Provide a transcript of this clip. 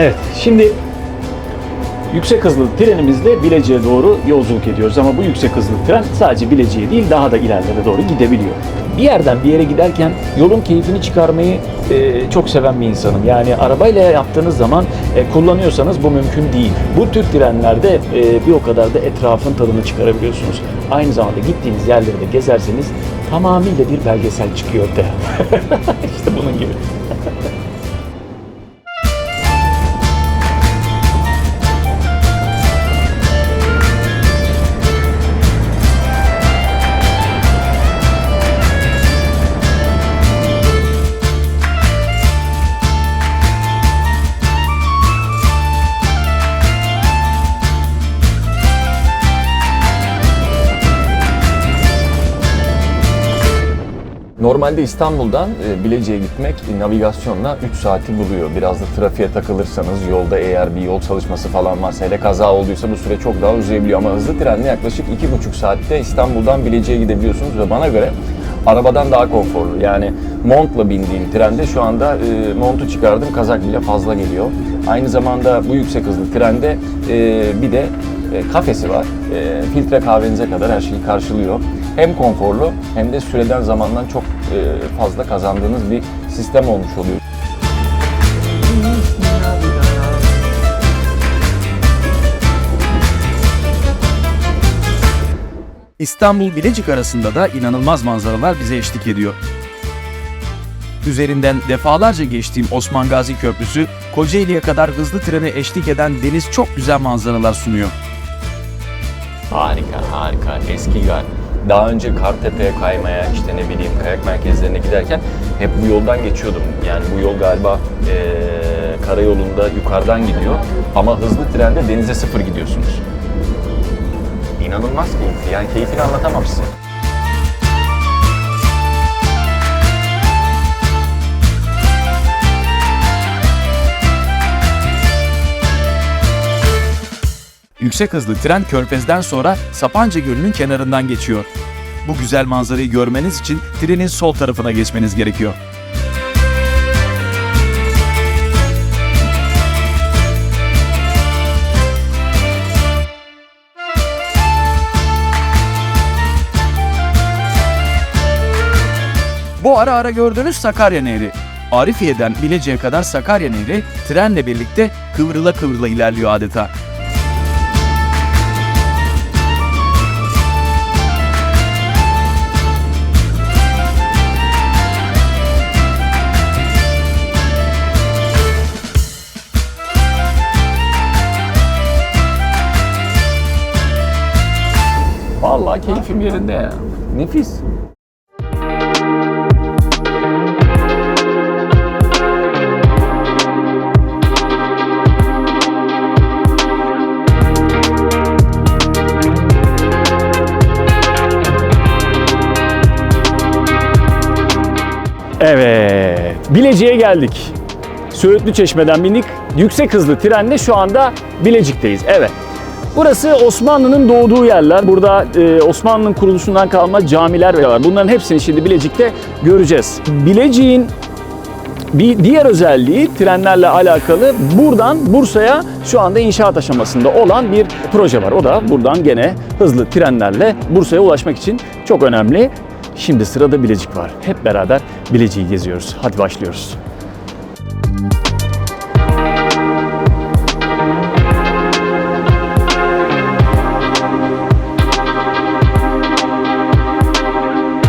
Evet, şimdi yüksek hızlı trenimizle Bilecik'e doğru yolculuk ediyoruz ama bu yüksek hızlı tren sadece Bilecik'e değil daha da ilerlere doğru gidebiliyor. Bir yerden bir yere giderken yolun keyfini çıkarmayı e, çok seven bir insanım. Yani arabayla yaptığınız zaman e, kullanıyorsanız bu mümkün değil. Bu tür trenlerde e, bir o kadar da etrafın tadını çıkarabiliyorsunuz. Aynı zamanda gittiğiniz yerleri de gezerseniz tamamıyla bir belgesel çıkıyor ortaya. işte bunun gibi. Normalde İstanbul'dan e, Bilecik'e gitmek navigasyonla 3 saati buluyor. Biraz da trafiğe takılırsanız yolda eğer bir yol çalışması falan varsa hele kaza olduysa bu süre çok daha uzayabiliyor. Ama hızlı trenle yaklaşık 2,5 saatte İstanbul'dan Bilecik'e gidebiliyorsunuz ve bana göre arabadan daha konforlu. Yani montla bindiğim trende şu anda e, montu çıkardım kazak bile fazla geliyor. Aynı zamanda bu yüksek hızlı trende e, bir de e, kafesi var. E, filtre kahvenize kadar her şeyi karşılıyor. Hem konforlu hem de süreden zamandan çok e, fazla kazandığınız bir sistem olmuş oluyor. İstanbul-Bilecik arasında da inanılmaz manzaralar bize eşlik ediyor. Üzerinden defalarca geçtiğim Osman Gazi Köprüsü, Kocaeli'ye kadar hızlı trene eşlik eden deniz çok güzel manzaralar sunuyor. Harika, harika. Eski gar. Daha önce Kartepe'ye kaymaya, işte ne bileyim kayak merkezlerine giderken hep bu yoldan geçiyordum. Yani bu yol galiba eee karayolunda yukarıdan gidiyor. Ama hızlı trende denize sıfır gidiyorsunuz. İnanılmaz keyifli. Yani keyfini anlatamam size. Yüksek hızlı tren Körfez'den sonra Sapanca Gölü'nün kenarından geçiyor. Bu güzel manzarayı görmeniz için trenin sol tarafına geçmeniz gerekiyor. Bu ara ara gördüğünüz Sakarya Nehri. Arifiye'den Bilecik'e kadar Sakarya Nehri trenle birlikte kıvrıla kıvrıla ilerliyor adeta. Vallahi keyfim yerinde ya. Nefis. Evet, Bilecik'e geldik. Söğütlü Çeşme'den bindik. Yüksek hızlı trenle şu anda Bilecik'teyiz. Evet. Burası Osmanlı'nın doğduğu yerler. Burada e, Osmanlı'nın kuruluşundan kalma camiler var. Bunların hepsini şimdi Bilecik'te göreceğiz. Bilecik'in bir diğer özelliği trenlerle alakalı buradan Bursa'ya şu anda inşaat aşamasında olan bir proje var. O da buradan gene hızlı trenlerle Bursa'ya ulaşmak için çok önemli. Şimdi sırada Bilecik var. Hep beraber Bilecik'i geziyoruz. Hadi başlıyoruz.